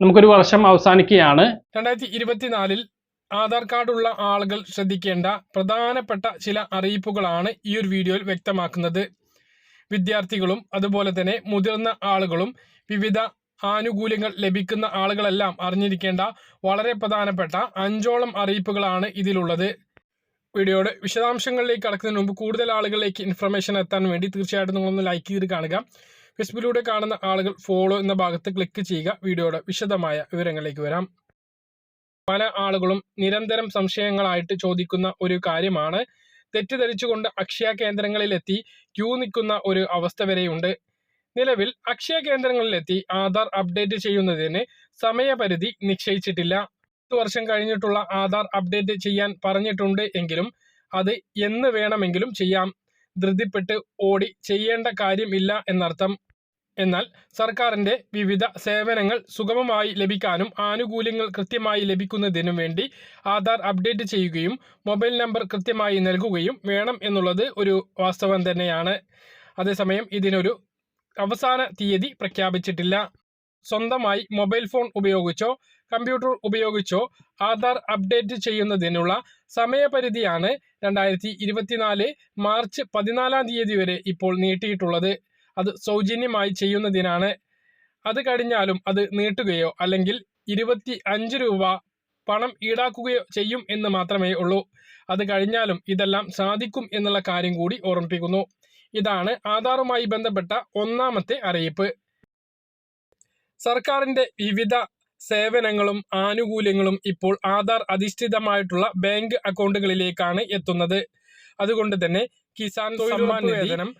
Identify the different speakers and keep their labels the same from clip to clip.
Speaker 1: നമുക്കൊരു വർഷം അവസാനിക്കുകയാണ്.
Speaker 2: രണ്ടായിരത്തി ഇരുപത്തിനാലിൽ ആധാർ കാർഡ് ഉള്ള ആളുകൾ ശ്രദ്ധിക്കേണ്ട പ്രധാനപ്പെട്ട ചില അറിയിപ്പുകളാണ് ഈ ഒരു വീഡിയോയിൽ വ്യക്തമാക്കുന്നത്. വിദ്യാർത്ഥികളും അതുപോലെ തന്നെ മുതിർന്ന ആളുകളും വിവിധ ആനുകൂല്യങ്ങൾ ലഭിക്കുന്ന ആളുകളെല്ലാം അറിഞ്ഞിരിക്കേണ്ട വളരെ പ്രധാനപ്പെട്ട അഞ്ചോളം അറിയിപ്പുകളാണ് ഇതിലുള്ളത്. വീഡിയോയുടെ വിശദാംശങ്ങളിലേക്ക് കടക്കുന്നതിന് മുമ്പ് കൂടുതൽ ആളുകളിലേക്ക് ഇൻഫർമേഷൻ എത്താൻ വേണ്ടി തീർച്ചയായിട്ടും നിങ്ങളൊന്ന് ലൈക്ക് ചെയ്ത് കാണുക. ഫേസ്ബുക്കിലൂടെ കാണുന്ന ആളുകൾ ഫോളോ എന്ന ഭാഗത്ത് ക്ലിക്ക് ചെയ്യുക. വീഡിയോയുടെ വിശദമായ വിവരങ്ങളിലേക്ക് വരാം. പല ആളുകളും നിരന്തരം സംശയങ്ങളായിട്ട് ചോദിക്കുന്ന ഒരു കാര്യമാണ്. തെറ്റിദ്ധരിച്ചുകൊണ്ട് അക്ഷയ കേന്ദ്രങ്ങളിലെത്തി ക്യൂ നിൽക്കുന്ന ഒരു അവസ്ഥ വരെയുണ്ട്. നിലവിൽ അക്ഷയ കേന്ദ്രങ്ങളിലെത്തി ആധാർ അപ്ഡേറ്റ് ചെയ്യുന്നതിന് സമയപരിധി നിശ്ചയിച്ചിട്ടില്ല. പത്ത് വർഷം കഴിഞ്ഞിട്ടുള്ള ആധാർ അപ്ഡേറ്റ് ചെയ്യാൻ പറഞ്ഞിട്ടുണ്ട് എങ്കിലും അത് എന്ന് വേണമെങ്കിലും ചെയ്യാം. ധൃതിപ്പെട്ട് ഓടി ചെയ്യേണ്ട കാര്യം ഇല്ല എന്നർത്ഥം. എന്നാൽ സർക്കാരിന്റെ വിവിധ സേവനങ്ങൾ സുഗമമായി ലഭിക്കാനും ആനുകൂല്യങ്ങൾ കൃത്യമായി ലഭിക്കുന്നതിനും വേണ്ടി ആധാർ അപ്ഡേറ്റ് ചെയ്യുകയും മൊബൈൽ നമ്പർ കൃത്യമായി നൽകുകയും വേണം എന്നുള്ളത് ഒരു വാസ്തവം തന്നെയാണ്. അതേസമയം ഇതിനൊരു അവസാന തീയതി പ്രഖ്യാപിച്ചിട്ടില്ല. സ്വന്തമായി മൊബൈൽ ഫോൺ ഉപയോഗിച്ചോ കമ്പ്യൂട്ടർ ഉപയോഗിച്ചോ ആധാർ അപ്ഡേറ്റ് ചെയ്യുന്നതിനുള്ള സമയപരിധിയാണ് രണ്ടായിരത്തി ഇരുപത്തിനാല് മാർച്ച് പതിനാലാം തീയതി വരെ ഇപ്പോൾ നീട്ടിയിട്ടുള്ളത്. അത് സൗജന്യമായി ചെയ്യുന്നതിനാണ്. അത് കഴിഞ്ഞാലും അത് നീട്ടുകയോ അല്ലെങ്കിൽ ഇരുപത്തി അഞ്ച് രൂപ പണം ഈടാക്കുകയോ ചെയ്യും എന്ന് മാത്രമേ ഉള്ളൂ. അത് കഴിഞ്ഞാലും ഇതെല്ലാം സാധിക്കും എന്നുള്ള കാര്യം കൂടി ഓർമ്മിപ്പിക്കുന്നു. ഇതാണ് ആധാറുമായി ബന്ധപ്പെട്ട ഒന്നാമത്തെ അറിയിപ്പ്. സർക്കാരിന്റെ വിവിധ സേവനങ്ങളും ആനുകൂല്യങ്ങളും ഇപ്പോൾ ആധാർ അധിഷ്ഠിതമായിട്ടുള്ള ബാങ്ക് അക്കൗണ്ടുകളിലേക്കാണ് എത്തുന്നത്. അതുകൊണ്ട് തന്നെ കിസാൻ സമ്മാൻ വേതനം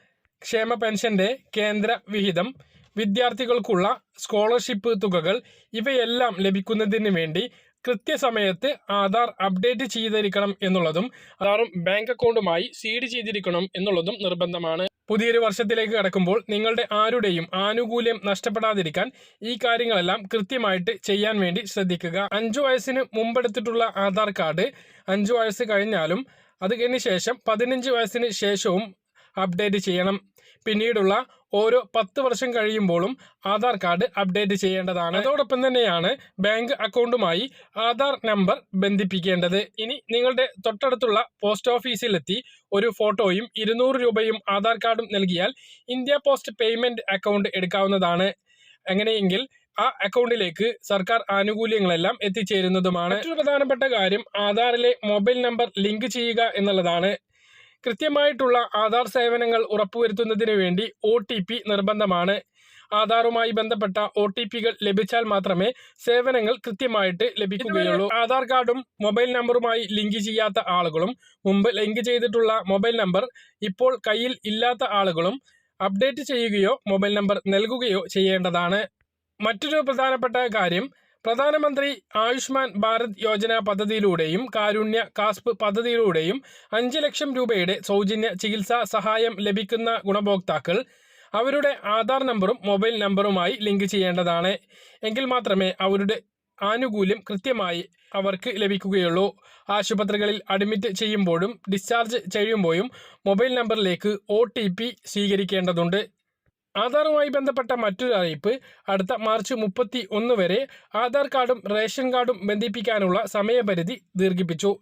Speaker 2: ക്ഷേമ പെൻഷന്റെ കേന്ദ്ര വിഹിതം വിദ്യാർത്ഥികൾക്കുള്ള സ്കോളർഷിപ്പ് തുകകൾ ഇവയെല്ലാം ലഭിക്കുന്നതിന് വേണ്ടി കൃത്യസമയത്ത് ആധാർ അപ്ഡേറ്റ് ചെയ്തിരിക്കണം എന്നുള്ളതും ആധാറും ബാങ്ക് അക്കൗണ്ടുമായി സീഡ് ചെയ്തിരിക്കണം എന്നുള്ളതും നിർബന്ധമാണ്. പുതിയൊരു വർഷത്തിലേക്ക് കടക്കുമ്പോൾ നിങ്ങളുടെ ആരുടെയും ആനുകൂല്യം നഷ്ടപ്പെടാതിരിക്കാൻ ഈ കാര്യങ്ങളെല്ലാം കൃത്യമായിട്ട് ചെയ്യാൻ വേണ്ടി ശ്രദ്ധിക്കുക. അഞ്ചു വയസ്സിന് മുമ്പെടുത്തിട്ടുള്ള ആധാർ കാർഡ് അഞ്ചു വയസ്സ് കഴിഞ്ഞാലും അതിന് ശേഷം പതിനഞ്ച് വയസ്സിന് ശേഷവും അപ്ഡേറ്റ് ചെയ്യണം. പിന്നീടുള്ള ഓരോ പത്ത് വർഷം കഴിയുമ്പോഴും ആധാർ കാർഡ് അപ്ഡേറ്റ് ചെയ്യേണ്ടതാണ്. അതോടൊപ്പം തന്നെയാണ് ബാങ്ക് അക്കൗണ്ടുമായി ആധാർ നമ്പർ ബന്ധിപ്പിക്കേണ്ടത്. ഇനി നിങ്ങളുടെ തൊട്ടടുത്തുള്ള പോസ്റ്റ് ഓഫീസിലെത്തി ഒരു ഫോട്ടോയും ഇരുന്നൂറ് രൂപയും ആധാർ കാർഡും നൽകിയാൽ ഇന്ത്യ പോസ്റ്റ് പേയ്മെന്റ് അക്കൗണ്ട് എടുക്കാവുന്നതാണ്. അങ്ങനെയെങ്കിൽ ആ അക്കൗണ്ടിലേക്ക് സർക്കാർ ആനുകൂല്യങ്ങളെല്ലാം എത്തിച്ചേരുന്നതുമാണ്. മറ്റൊരു പ്രധാനപ്പെട്ട കാര്യം ആധാറിലെ മൊബൈൽ നമ്പർ ലിങ്ക് ചെയ്യുക എന്നുള്ളതാണ്. കൃത്യമായിട്ടുള്ള ആധാർ സേവനങ്ങൾ ഉറപ്പുവരുത്തുന്നതിന് വേണ്ടി ഒ നിർബന്ധമാണ്. ആധാറുമായി ബന്ധപ്പെട്ട ഒ ടി പികൾ ലഭിച്ചാൽ മാത്രമേ സേവനങ്ങൾ കൃത്യമായിട്ട് ലഭിക്കുകയുള്ളൂ. ആധാർ കാർഡും മൊബൈൽ നമ്പറുമായി ലിങ്ക് ചെയ്യാത്ത ആളുകളും മുമ്പ് ലിങ്ക് ചെയ്തിട്ടുള്ള മൊബൈൽ നമ്പർ ഇപ്പോൾ കയ്യിൽ ഇല്ലാത്ത ആളുകളും അപ്ഡേറ്റ് ചെയ്യുകയോ മൊബൈൽ നമ്പർ നൽകുകയോ ചെയ്യേണ്ടതാണ്. മറ്റൊരു പ്രധാനപ്പെട്ട കാര്യം പ്രധാനമന്ത്രി ആയുഷ്മാൻ ഭാരത് യോജന പദ്ധതിയിലൂടെയും കാരുണ്യ കാസ്പ് പദ്ധതിയിലൂടെയും അഞ്ച് ലക്ഷം രൂപയുടെ സൗജന്യ ചികിത്സാ സഹായം ലഭിക്കുന്ന ഗുണഭോക്താക്കൾ അവരുടെ ആധാർ നമ്പറും മൊബൈൽ നമ്പറുമായി ലിങ്ക് ചെയ്യേണ്ടതാണ്. എങ്കിൽ മാത്രമേ അവരുടെ ആനുകൂല്യം കൃത്യമായി അവർക്ക് ലഭിക്കുകയുള്ളൂ. ആശുപത്രികളിൽ അഡ്മിറ്റ് ചെയ്യുമ്പോഴും ഡിസ്ചാർജ് ചെയ്യുമ്പോഴും മൊബൈൽ നമ്പറിലേക്ക് ഒ സ്വീകരിക്കേണ്ടതുണ്ട്. ആധാറുമായി ബന്ധപ്പെട്ട മറ്റൊരു അറിയിപ്പ് അടുത്ത മാർച്ച് മുപ്പത്തി ഒന്ന് വരെ ആധാർ കാർഡും റേഷൻ കാർഡും ബന്ധിപ്പിക്കാനുള്ള സമയപരിധി ദീർഘിപ്പിച്ചു.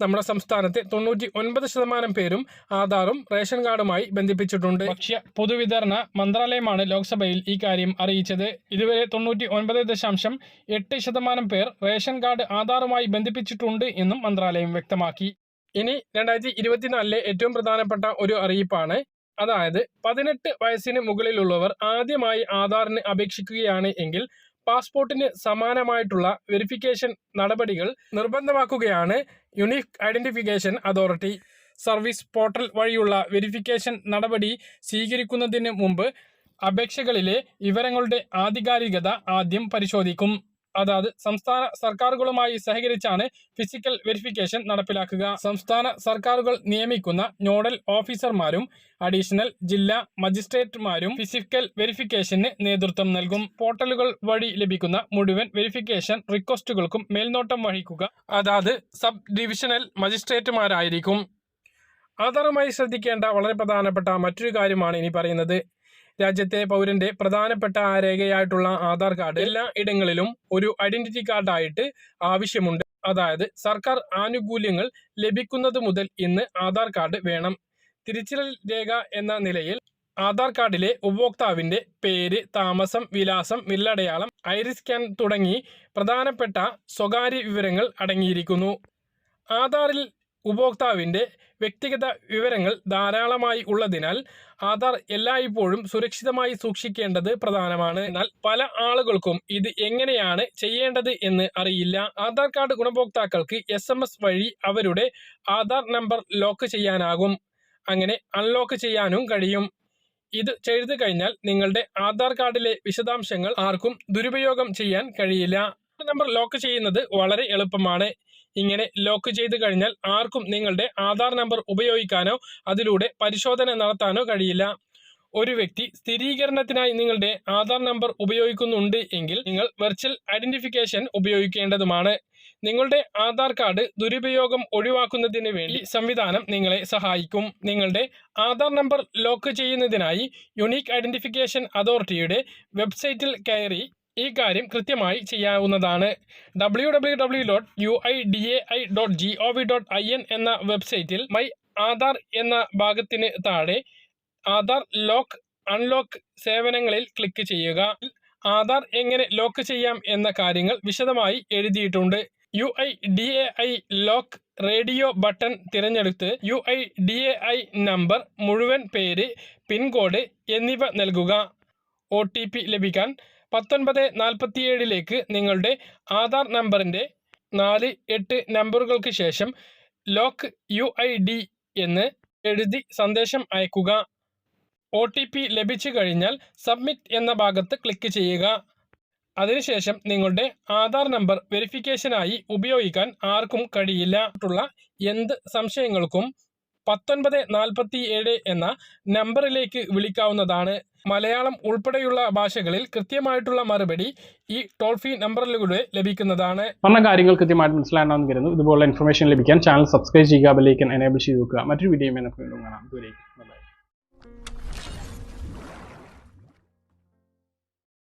Speaker 2: നമ്മുടെ സംസ്ഥാനത്തെ തൊണ്ണൂറ്റി ഒൻപത് ശതമാനം പേരും ആധാറും റേഷൻ കാർഡുമായി ബന്ധിപ്പിച്ചിട്ടുണ്ട്. ഭക്ഷ്യ പൊതുവിതരണ മന്ത്രാലയമാണ് ലോക്സഭയിൽ ഈ കാര്യം അറിയിച്ചത്. ഇതുവരെ തൊണ്ണൂറ്റി ഒൻപത് ദശാംശം എട്ട് ശതമാനം പേർ റേഷൻ കാർഡ് ആധാറുമായി ബന്ധിപ്പിച്ചിട്ടുണ്ട് എന്നും മന്ത്രാലയം വ്യക്തമാക്കി. ഇനി രണ്ടായിരത്തി ഇരുപത്തിനാലിലെ ഏറ്റവും പ്രധാനപ്പെട്ട ഒരു അറിയിപ്പാണ് അതായത് പതിനെട്ട് വയസ്സിന് മുകളിലുള്ളവർ ആദ്യമായി ആധാറിന് അപേക്ഷിക്കുകയാണ് എങ്കിൽ പാസ്പോർട്ടിന് സമാനമായിട്ടുള്ള വെരിഫിക്കേഷൻ നടപടികൾ നിർബന്ധമാക്കുകയാണ് unique identification authority. Service portal വഴിയുള്ള വെരിഫിക്കേഷൻ നടപടി സ്വീകരിക്കുന്നതിന് മുമ്പ് അപേക്ഷകളിലെ വിവരങ്ങളുടെ ആധികാരികത ആദ്യം പരിശോധിക്കും. അതായത് സംസ്ഥാന സർക്കാരുകളുമായി സഹകരിച്ചാണ് ഫിസിക്കൽ വെരിഫിക്കേഷൻ നടപ്പിലാക്കുക. സംസ്ഥാന സർക്കാരുകൾ നിയമിക്കുന്ന നോഡൽ ഓഫീസർമാരും അഡീഷണൽ ജില്ലാ മജിസ്ട്രേറ്റുമാരും ഫിസിക്കൽ വെരിഫിക്കേഷന് നേതൃത്വം നൽകും. പോർട്ടലുകൾ വഴി ലഭിക്കുന്ന മുഴുവൻ വെരിഫിക്കേഷൻ റിക്വസ്റ്റുകൾക്കും മേൽനോട്ടം വഹിക്കുക. അതാത് സബ് ഡിവിഷണൽ മജിസ്ട്രേറ്റുമാരായിരിക്കും ആധാറുമായി ശ്രദ്ധിക്കേണ്ട വളരെ പ്രധാനപ്പെട്ട മറ്റൊരു കാര്യമാണ് ഇനി പറയുന്നത്. രാജ്യത്തെ പൗരന്റെ പ്രധാനപ്പെട്ട രേഖയായിട്ടുള്ള ആധാർ കാർഡ് എല്ലാ ഇടങ്ങളിലും ഒരു ഐഡന്റിറ്റി കാർഡായിട്ട് ആവശ്യമുണ്ട്. അതായത് സർക്കാർ ആനുകൂല്യങ്ങൾ ലഭിക്കുന്നത് മുതൽ ഇന്ന് ആധാർ കാർഡ് വേണം. തിരിച്ചറിയൽ രേഖ എന്ന നിലയിൽ ആധാർ കാർഡിലെ ഉപഭോക്താവിന്റെ പേര് താമസം വിലാസം വില്ലടയാളം ഐറിസ് സ്കാൻ തുടങ്ങി പ്രധാനപ്പെട്ട സ്വകാര്യ വിവരങ്ങൾ അടങ്ങിയിരിക്കുന്നു. ആധാറിൽ ഉപഭോക്താവിന്റെ വ്യക്തിഗത വിവരങ്ങൾ ധാരാളമായി ഉള്ളതിനാൽ ആധാർ എല്ലായ്പ്പോഴും സുരക്ഷിതമായി സൂക്ഷിക്കേണ്ടത് പ്രധാനമാണ്. എന്നാൽ പല ആളുകൾക്കും ഇത് എങ്ങനെയാണ് ചെയ്യേണ്ടത് എന്ന് അറിയില്ല. ആധാർ കാർഡ് ഗുണഭോക്താക്കൾക്ക് എസ് വഴി അവരുടെ ആധാർ നമ്പർ ലോക്ക് ചെയ്യാനാകും. അങ്ങനെ അൺലോക്ക് ചെയ്യാനും കഴിയും. ഇത് ചെയ്തു കഴിഞ്ഞാൽ നിങ്ങളുടെ ആധാർ കാർഡിലെ വിശദാംശങ്ങൾ ആർക്കും ദുരുപയോഗം ചെയ്യാൻ കഴിയില്ല. നമ്പർ ലോക്ക് ചെയ്യുന്നത് വളരെ എളുപ്പമാണ്. ഇങ്ങനെ ലോക്ക് ചെയ്ത് കഴിഞ്ഞാൽ ആർക്കും നിങ്ങളുടെ ആധാർ നമ്പർ ഉപയോഗിക്കാനോ അതിലൂടെ പരിശോധന നടത്താനോ കഴിയില്ല. ഒരു വ്യക്തി സ്ഥിരീകരണത്തിനായി നിങ്ങളുടെ ആധാർ നമ്പർ ഉപയോഗിക്കുന്നുണ്ട് എങ്കിൽ നിങ്ങൾ വെർച്വൽ ഐഡന്റിഫിക്കേഷൻ ഉപയോഗിക്കേണ്ടതുമാണ്. നിങ്ങളുടെ ആധാർ കാർഡ് ദുരുപയോഗം ഒഴിവാക്കുന്നതിന് വേണ്ടി സംവിധാനം നിങ്ങളെ സഹായിക്കും. നിങ്ങളുടെ ആധാർ നമ്പർ ലോക്ക് ചെയ്യുന്നതിനായി യുണീക്ക് ഐഡന്റിഫിക്കേഷൻ അതോറിറ്റിയുടെ വെബ്സൈറ്റിൽ കയറി ഈ കാര്യം കൃത്യമായി ചെയ്യാവുന്നതാണ്. W W W dot U I D A I dot G O V dot I N എന്ന വെബ്സൈറ്റിൽ മൈ ആധാർ എന്ന ഭാഗത്തിന് താഴെ ആധാർ ലോക്ക് അൺലോക്ക് സേവനങ്ങളിൽ ക്ലിക്ക് ചെയ്യുക. ആധാർ എങ്ങനെ ലോക്ക് ചെയ്യാം എന്ന കാര്യങ്ങൾ വിശദമായി എഴുതിയിട്ടുണ്ട്. U I D A I lock radio button തിരഞ്ഞെടുത്ത് U I D A I number മുഴുവൻ പേര് പിൻകോഡ് എന്നിവ നൽകുക. ഒ ലഭിക്കാൻ പത്തൊൻപത് നാൽപ്പത്തിയേഴിലേക്ക് നിങ്ങളുടെ ആധാർ നമ്പറിന്റെ നാല് എട്ട് നമ്പറുകൾക്ക് ശേഷം ലോക്ക് യു ഐ ഡി എന്ന് എഴുതി സന്ദേശം അയക്കുക. ഒ ടി പി ലഭിച്ചു കഴിഞ്ഞാൽ സബ്മിറ്റ് എന്ന ഭാഗത്ത് ക്ലിക്ക് ചെയ്യുക. അതിനുശേഷം നിങ്ങളുടെ ആധാർ നമ്പർ വെരിഫിക്കേഷനായി ഉപയോഗിക്കാൻ ആർക്കും കഴിയില്ലട്ടുള്ള എന്ത് സംശയങ്ങൾക്കും പത്തൊൻപത് നാൽപ്പത്തി ഏഴ് എന്ന നമ്പറിലേക്ക് വിളിക്കാവുന്നതാണ്. മലയാളം ഉൾപ്പെടെയുള്ള ഭാഷകളിൽ കൃത്യമായിട്ടുള്ള മറുപടി ഈ ടോൾ ഫ്രീ നമ്പറിലൂടെ ലഭിക്കുന്നതാണ്.
Speaker 1: പറഞ്ഞ കാര്യങ്ങൾ കൃത്യമായിട്ട് മനസ്സിലാണെന്ന് കരുതുന്നു ഇതുപോലുള്ള ഇൻഫർമേഷൻ ലഭിക്കാൻ ചാനൽ സബ്സ്ക്രൈബ് ചെയ്യുക ബെല്ലൈക്കൻ എനേബിൾ ചെയ്ത് വെക്കുക. മറ്റൊരു വീഡിയോ കാണാം. ദൂരേക്ക്